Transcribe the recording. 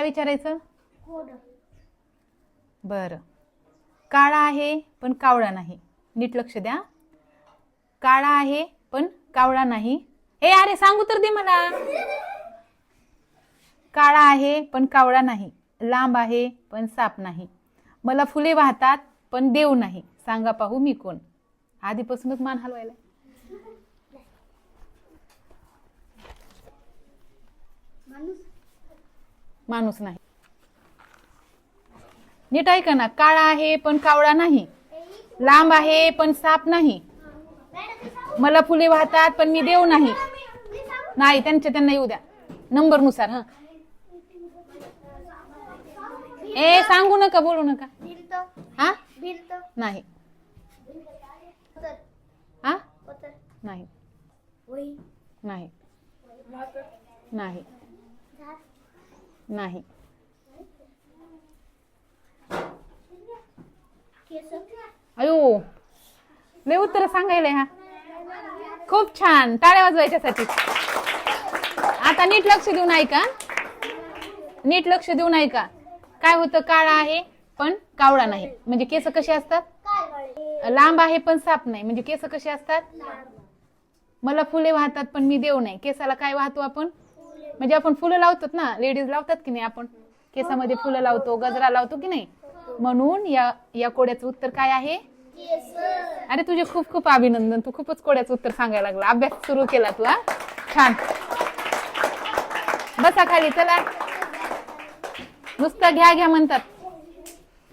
काय विचारायचं? बरं. काळा आहे पण कावळा नाही. नीट लक्ष द्या. काळा आहे पण कावळा नाही. ए अरे सांगू तर दे मला. काळा आहे पण कावळा नाही. लांब आहे पण साप नाही. मला फुले वाहतात पण देव नाही. सांगा पाहू मी कोण? आधीपासूनच मान हलवायला. माणूस? माणूस नाही. नीट ऐका ना काळा आहे पण कावळा नाही. लांब आहे पण साप नाही. मला फुले वाहतात पण मी देव नाही. नाही त्यांच्या त्यांना येऊ द्या. नंबरनुसार हा. ए सांगू नका बोलू नका. हा? नाही. हा? नाही. नाही. नाही. नाही. अयो लय उत्तर सांगायला हा खूप छान. टाळ्या वाजवायच्यासाठी. आता नीट लक्ष देऊन ऐका. नीट लक्ष देऊन ऐका. काय होतं? काळा आहे पण कावळा नाही. म्हणजे केस कसे असतात? लांब आहे पण साप नाही. म्हणजे केस कसे असतात? मला फुले वाहतात पण मी देव नाही. केसाला काय वाहतो आपण? म्हणजे आपण फुलं लावतात ना लेडीज लावतात की नाही आपण? केसामध्ये फुलं लावतो गजरा लावतो की नाही? म्हणून या या कोड्याचं उत्तर काय आहे? अरे तुझे खूप खूप अभिनंदन तू खूपच कोड्याचं उत्तर सांगायला लागला. अभ्यास सुरू केला तू हा? छान. बसा खाली चला. नुसतं घ्या घ्या म्हणतात.